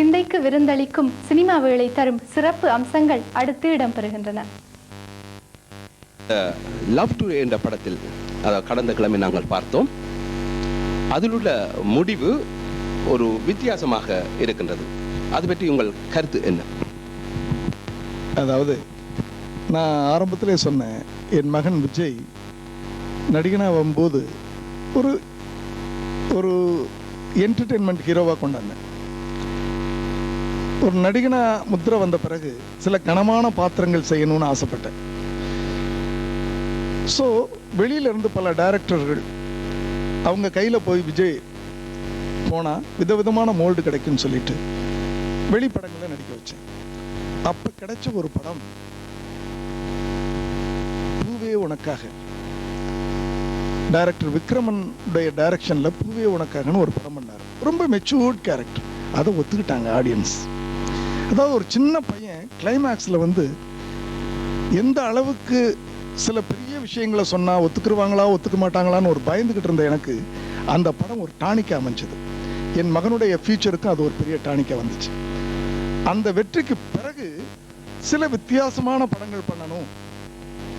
சிந்தைக்கு விருந்தளிக்கும் cinema வேளை தரும் சிறப்பு அம்சங்கள் அடுத்து இடம்பெறுகின்றன. லவ் டு என்ற படத்தில் அதாவது கடந்த கிழமை நாங்கள் பார்த்தோம். அதில் உள்ள முடிவு ஒரு வித்தியாசமாக இருக்கின்றது. அது பற்றி உங்கள் கருத்து என்ன? அதாவது நான் ஆரம்பத்திலே சொன்னேன் என் மகன் விஜய் நடிகனாக வரும்போது ஒரு ஒரு என்டர்டெயின்மெண்ட் ஹீரோவாக கொண்டாந்தேன் ஒரு நடிகனா முத்திரை வந்த பிறகு சில கனமான பாத்திரங்கள் செய்யணும்னு ஆசைப்பட்டேன். ஸோ வெளியிலேருந்து பல டைரக்டர்கள் அவங்க கையில் போய் விஜய் போனால் விதவிதமான மோல்டு கிடைக்கும்னு சொல்லிட்டு வெளிப்படங்களை நடிக்க வச்சேன். அப்போ கிடைச்ச ஒரு படம் பூவே உனக்காக. டைரக்டர் விக்ரமனுடைய டைரக்ஷனில் பூவே உனக்காகன்னு ஒரு படம் பண்ணார். ரொம்ப மெச்சூர்ட் கேரக்டர் அதை ஒத்துக்கிட்டாங்க ஆடியன்ஸ் அதாவது ஒரு சின்ன பையன் கிளைமேக்ஸில் வந்து எந்த அளவுக்கு சில பெரிய விஷயங்களை சொன்னால் ஒத்துக்குருவாங்களா ஒத்துக்க மாட்டாங்களான்னு ஒரு பயந்துக்கிட்டு இருந்த எனக்கு அந்த படம் ஒரு டானிக்கா அமைஞ்சது. என் மகனுடைய ஃபியூச்சருக்கும் அது ஒரு பெரிய டானிக்கா வந்துச்சு. அந்த வெற்றிக்கு பிறகு சில வித்தியாசமான படங்கள் பண்ணணும்.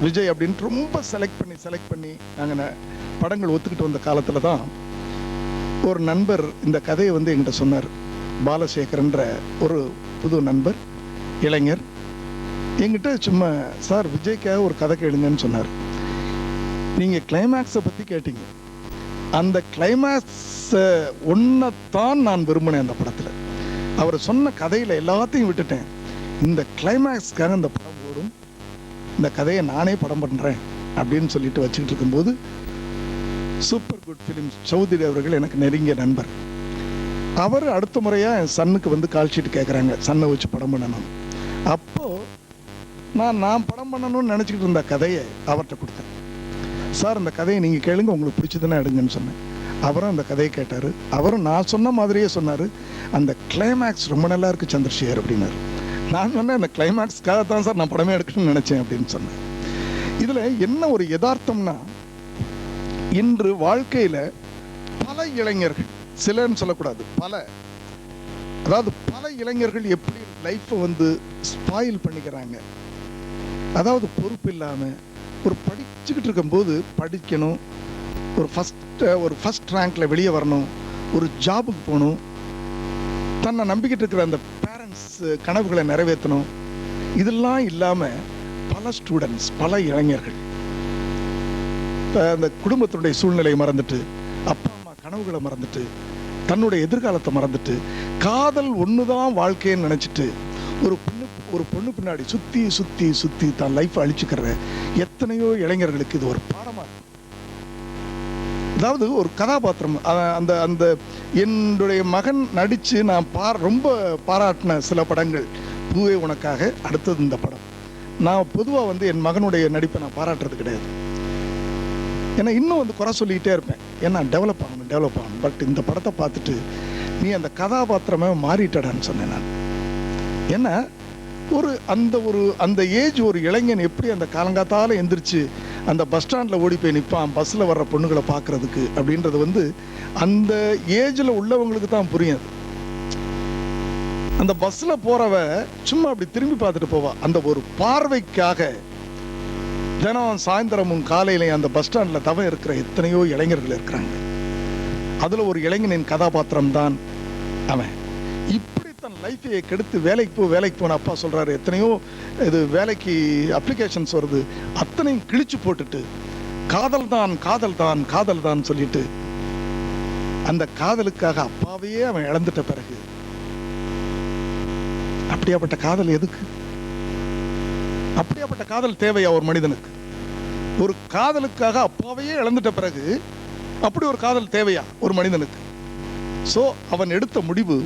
விஜய் அப்படின்ட்டு ரொம்ப செலக்ட் பண்ணி செலக்ட் பண்ணி நாங்கள் படங்கள் ஒத்துக்கிட்டு வந்த காலத்தில் தான் ஒரு நண்பர் இந்த கதையை வந்து என்கிட்ட சொன்னார். பாலசேகர்ன்ற ஒரு புது நண்பர் இளைஞர். என்கிட்ட சும்மா சார் விஜய்க்காக ஒரு கதை கேளுங்கன்னு சொன்னார். நீங்கள் கிளைமேக்ஸை பற்றி கேட்டீங்க. அந்த கிளைமேக்ஸை ஒன்றைத்தான் நான் விரும்பினேன் அந்த படத்தில். அவர் சொன்ன கதையில் எல்லாத்தையும் விட்டுட்டேன். இந்த கிளைமேக்ஸ்க்காக இந்த படம் ஓடும். இந்த கதையை நானே படம் பண்ணுறேன் அப்படின்னு சொல்லிட்டு வச்சுக்கிட்டு இருக்கும்போது சூப்பர் குட் ஃபிலிம்ஸ் சௌத்ரி அவர்கள் எனக்கு நெருங்கிய நண்பர். அவர் அடுத்த முறையாக என் சன்னுக்கு வந்து கால் ஷீட் கேட்குறாங்க சன்னை வச்சு படம் பண்ணணும். அப்போது நான் நான் படம் பண்ணணும்னு நினச்சிக்கிட்டு இருந்த கதையை அவர்கிட்ட கொடுத்தேன். சார் இந்த கதையை நீங்கள் கேளுங்க உங்களுக்கு பிடிச்சதுன்னா எடுங்கன்னு சொன்னேன். அவரும் அந்த கதையை கேட்டார். அவரும் நான் சொன்ன மாதிரியே சொன்னார். அந்த கிளைமேக்ஸ் ரொம்ப நல்லா இருக்கு சந்திரசேகர் அப்படின்னாரு. நான் சொன்னேன் அந்த கிளைமேக்ஸ்க்காக தான் சார் நான் படமே எடுக்கணும்னு நினச்சேன் அப்படின்னு சொன்னேன். இதில் என்ன ஒரு யதார்த்தம்னா இன்று வாழ்க்கையில் பல இளைஞர்கள் சிலன்னு சொல்லக்கூடாது பல. அதாவது பல இளைஞர்கள் எப்படி லைஃப்பை வந்து ஸ்பாயில் பண்ணிக்கிறாங்க. அதாவது பொறுப்பு இல்லாமல் ஒரு படிச்சுக்கிட்டு இருக்கும்போது படிக்கணும் ஒரு ஃபஸ்ட்டு ஒரு ஃபஸ்ட் ரேங்க்ல வெளியே வரணும் ஒரு ஜாபுக்கு போகணும். தன்னை நம்பிக்கிட்டு இருக்கிற அந்த பேரண்ட்ஸ் கனவுகளை நிறைவேற்றணும். இதெல்லாம் இல்லாமல் பல ஸ்டூடெண்ட்ஸ் பல இளைஞர்கள் அந்த குடும்பத்தினுடைய சூழ்நிலையை மறந்துட்டு அப்பா அம்மா கனவுகளை மறந்துட்டு தன்னுடைய எதிர்காலத்தை மறந்துட்டு காதல் ஒன்று தான் வாழ்க்கைன்னு நினச்சிட்டு ஒரு பொண்ணு ஒரு பொண்ணு பின்னாடி சுற்றி சுற்றி சுற்றி தான் லைஃப் அழிச்சுக்கிற எத்தனையோ இளைஞர்களுக்கு இது ஒரு பாடமாக இருக்கும் அதாவது ஒரு கதாபாத்திரம் அந்த அந்த என்னுடைய மகன் நடித்து நான் பா ரொம்ப பாராட்டின சில படங்கள். பூவே உனக்காக அடுத்தது இந்த படம். நான் பொதுவாக வந்து என் மகனுடைய நடிப்பை நான் பாராட்டுறது கிடையாது. ஏன்னா இன்னும் வந்து குறை சொல்லிக்கிட்டே இருப்பேன். ஏன்னா டெவலப் ஆகணும் டெவலப் ஆகணும். பட் இந்த படத்தை பார்த்துட்டு நீ அந்த கதாபாத்திரமே மாறிட்டடான்னு சொன்னேன் நான். ஏன்னா ஒரு அந்த ஒரு அந்த ஏஜ் ஒரு இளைஞன் எப்படி அந்த காலங்காத்தால் எந்திரிச்சு அந்த பஸ் ஸ்டாண்டில் ஓடி போய் நிற்பான் பஸ்ஸில் வர்ற பொண்ணுகளை பார்க்கறதுக்கு அப்படின்றது வந்து அந்த ஏஜில் உள்ளவங்களுக்கு தான் புரியும். அந்த பஸ்ஸில் போகிறவ சும்மா அப்படி திரும்பி பார்த்துட்டு போவா. அந்த ஒரு பார்வைக்காக தினம் சாயந்தரமும் காலையிலையும் அந்த பஸ் ஸ்டாண்டில் தவ இருக்கிற எத்தனையோ இளைஞர்கள் இருக்கிறாங்க. அதில் ஒரு இளைஞனின் கதாபாத்திரம் தான் அவன். இப்படி தன் லைஃபையை கெடுத்து வேலைக்கு போ வேலைக்கு போன அப்பா சொல்றாரு. எத்தனையோ இது வேலைக்கு அப்ளிகேஷன்ஸ் வருது. அத்தனையும் கிழிச்சு போட்டுட்டு காதல் தான் காதல் தான் காதல் தான் சொல்லிட்டு அந்த காதலுக்காக அப்பாவையே அவன் இழந்துட்ட பிறகு அப்படியாப்பட்ட காதல் எதுக்கு? அப்படியாப்பட்ட காதல் தேவையா ஒரு மனிதனுக்கு? ஒரு காதலுக்காக அப்பாவையே இழந்துட்ட பிறகு அப்படி ஒரு காதல் தேவையா ஒரு மனிதனுக்கு? ஸோ அவன் எடுத்த முடிவு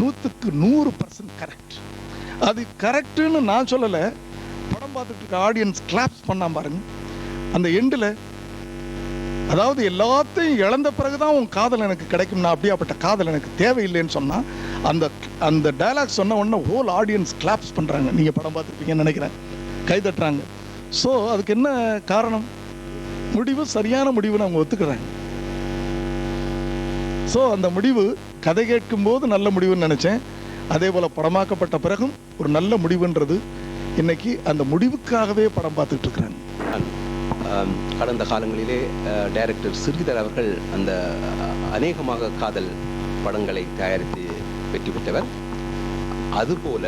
நூற்றுக்கு நூறு பர்சன்ட் கரெக்ட் அது கரெக்டுன்னு நான் சொல்லலை. படம் பார்த்துட்டு இருக்க ஆடியன்ஸ் கிளாப்ஸ் பண்ணாம பாருங்க. அந்த எண்டில் அதாவது எல்லாத்தையும் இழந்த பிறகுதான் உன் காதல் எனக்கு கிடைக்கும்னா அப்படியாப்பட்ட காதல் எனக்கு தேவையில்லைன்னு சொன்னா அந்த அந்த டைலாக் சொன்ன உடனே ஹோல் ஆடியன்ஸ் கிளாப்ஸ் பண்றாங்க. நீங்க படம் பார்த்துருப்பீங்கன்னு நினைக்கிறேன். கைதட்டுறாங்க ஸோ அதுக்கு என்ன காரணம்? முடிவு சரியான முடிவுன்னு அவங்க ஒத்துக்கிறாங்க ஸோ அந்த முடிவு கதை கேட்கும்போது நல்ல முடிவுன்னு நினச்சேன். அதே போல் படமாக்கப்பட்ட பிறகும் ஒரு நல்ல முடிவுன்றது இன்னைக்கு அந்த முடிவுக்காகவே படம் பார்த்துட்டு இருக்கிறாங்க கடந்த காலங்களிலே டைரக்டர் ஸ்ரீதர் அவர்கள் அந்த அநேகமாக காதல் படங்களை தயாரித்து வெற்றி பெற்றவர் அதுபோல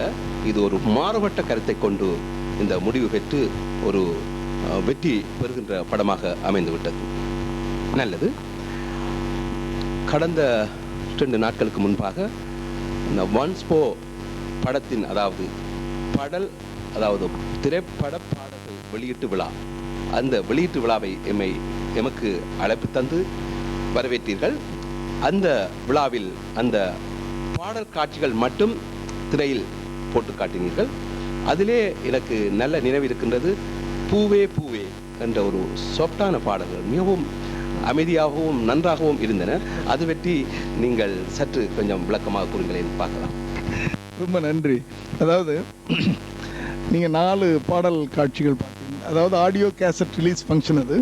இது ஒரு மாறுபட்ட கருத்தை கொண்டு இந்த முடிவு பெற்று ஒரு வெற்றி பெறுகின்ற படமாக அமைந்துவிட்டது. நல்லது. கடந்த ரெண்டு நாட்களுக்கு முன்பாக இந்த ஒன்ஸ் போ படத்தின் அதாவது படல் அதாவது திரைப்பட பாடல்கள் வெளியீட்டு விழா அந்த வெளியீட்டு விழாவை எம்மை எமக்கு அழைப்பு தந்து வரவேற்றீர்கள். அந்த விழாவில் அந்த பாடல் காட்சிகள் மட்டும் திரையில் போட்டு காட்டினீர்கள். அதிலே எனக்கு நல்ல நினைவு இருக்கின்றது. பூவே பூவே என்ற ஒரு சொப்டான பாடல்கள் மிகவும் அமைதியாகவும் நன்றாகவும் இருந்தன. அது பற்றி நீங்கள் சற்று கொஞ்சம் விளக்கமாக கூறுங்களேன். பார்க்கலாம். ரொம்ப நன்றி. அதாவது நீங்கள் நாலு பாடல் காட்சிகள் பார்த்தீங்க. அதாவது ஆடியோ கேசட் ரிலீஸ் ஃபங்க்ஷன் அது.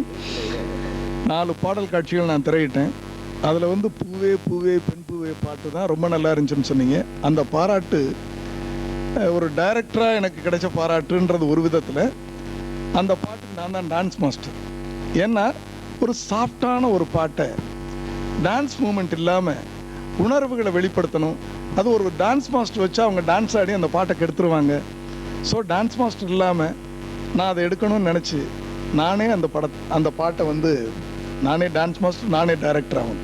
நாலு பாடல் காட்சிகள் நான் திரையிட்டேன். அதில் வந்து பூவே பூவே பெண் பூவே பாட்டு தான் ரொம்ப நல்லா இருந்துச்சுன்னு சொன்னீங்க. அந்த பாராட்டு ஒரு டைரக்டராக எனக்கு கிடைச்ச பாராட்டுன்றது ஒரு விதத்தில் அந்த பாட்டுக்கு நான் தான் டான்ஸ் மாஸ்டர் ஏன்னா ஒரு சாஃப்டான ஒரு பாட்டை டான்ஸ் மூமெண்ட் இல்லாமல் உணர்வுகளை வெளிப்படுத்தணும். அது ஒரு டான்ஸ் மாஸ்டர் வச்சா அவங்க டான்ஸ் ஆடி அந்த பாட்டை கெடுத்துருவாங்க. ஸோ டான்ஸ் மாஸ்டர் இல்லாமல் நான் அதை எடுக்கணும்னு நினச்சி நானே அந்த பட அந்த பாட்டை வந்து நானே டான்ஸ் மாஸ்டர் நானே டைரக்டர் ஆகும்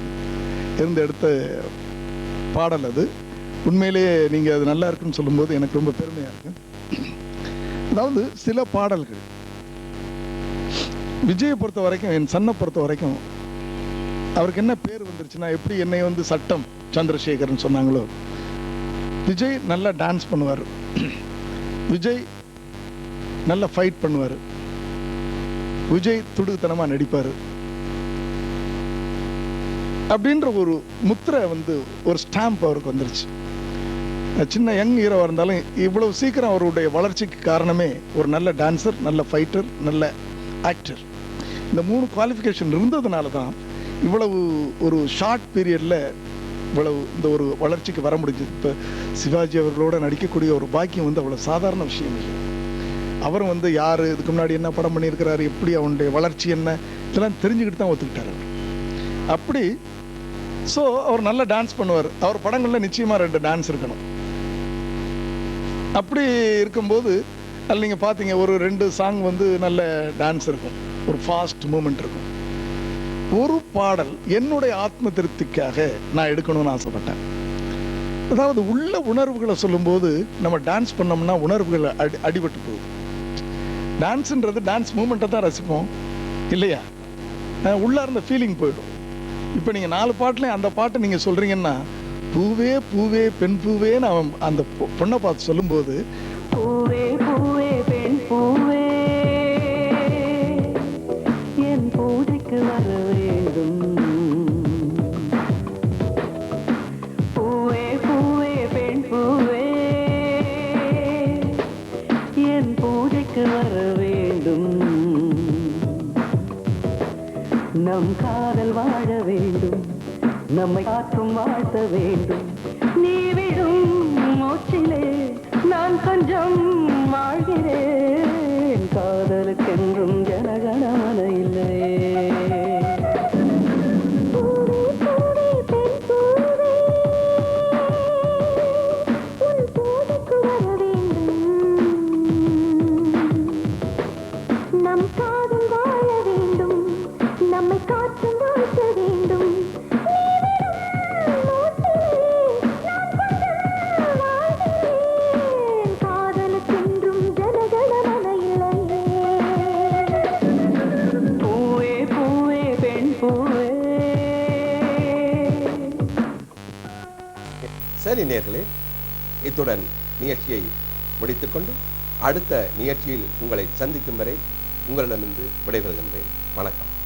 இருந்து எடுத்த பாடல் அது. உண்மையிலேயே நீங்கள் அது நல்லா இருக்குன்னு சொல்லும்போது எனக்கு ரொம்ப பெருமையாக இருக்கு. அதாவது சில பாடல்கள் விஜயை பொறுத்த வரைக்கும் என் சன்னை பொறுத்த வரைக்கும் அவருக்கு என்ன பேர் வந்துருச்சுன்னா எப்படி என்னை வந்து சட்டம் சந்திரசேகர்னு சொன்னாங்களோ விஜய் நல்லா டான்ஸ் பண்ணுவார். விஜய் நல்லா ஃபைட் பண்ணுவார். விஜய் துடுக்குத்தனமாக நடிப்பார். அப்படின்ற ஒரு முத்திரை வந்து ஒரு ஸ்டாம்ப் அவருக்கு வந்துருச்சு. சின்ன யங் ஹீரோவாக இருந்தாலும் இவ்வளவு சீக்கிரம் அவருடைய வளர்ச்சிக்கு காரணமே ஒரு நல்ல டான்சர் நல்ல ஃபைட்டர் நல்ல ஆக்டர் இந்த மூணு குவாலிஃபிகேஷன் இருந்ததுனால தான் இவ்வளவு ஒரு ஷார்ட் பீரியடில் இவ்வளவு இந்த ஒரு வளர்ச்சிக்கு வர முடிஞ்சது. இப்போ சிவாஜி அவர்களோட நடிக்கக்கூடிய ஒரு பாக்கியம் வந்து அவ்வளோ சாதாரண விஷயம் இல்லை. அவரும் வந்து யார் இதுக்கு முன்னாடி என்ன படம் பண்ணியிருக்கிறாரு எப்படி அவனுடைய வளர்ச்சி என்ன இதெல்லாம் தெரிஞ்சுக்கிட்டு தான் ஒத்துக்கிட்டார் அப்படி ஸோ அவர் நல்ல டான்ஸ் பண்ணுவார். அவர் படங்களில் நிச்சயமாக ரெண்டு டான்ஸ் இருக்கணும். அப்படி இருக்கும்போது அதில் நீங்கள் பார்த்தீங்க ஒரு ரெண்டு சாங் வந்து நல்ல டான்ஸ் இருக்கும். ஒரு ஃபாஸ்ட் மூமெண்ட் இருக்கும். ஒரு பாடல் என்னுடைய ஆத்ம திருப்திக்காக நான் எடுக்கணும்னு ஆசைப்பட்டேன். அதாவது உள்ள உணர்வுகளை சொல்லும்போது நம்ம டான்ஸ் பண்ணோம்னா உணர்வுகள் அடி அடிபட்டு போகுது டான்ஸுன்றது டான்ஸ் மூமெண்ட்டை தான் ரசிப்போம் இல்லையா? உள்ளார்ந்த இருந்த ஃபீலிங் போயிடும். இப்போ நீங்கள் நாலு பாட்டிலையும் அந்த பாட்டை நீங்கள் சொல்கிறீங்கன்னா பூவே பூவே பெண் பூவே நான் அந்த பொண்ணை பார்த்து சொல்லும்போது பூவே பூவே பெண் பூவே. வாழ்த்த வேண்டும். நீ விடும் மூச்சிலே நான் கொஞ்சம் வாழ்கிறேன். காதலுக்கென்றும் சரி நேர்களே இத்துடன் நிகழ்ச்சியை முடித்துக்கொண்டு அடுத்த நிகழ்ச்சியில் உங்களை சந்திக்கும் வரை உங்களிடமிருந்து விடைபெறுகின்றேன். வணக்கம்.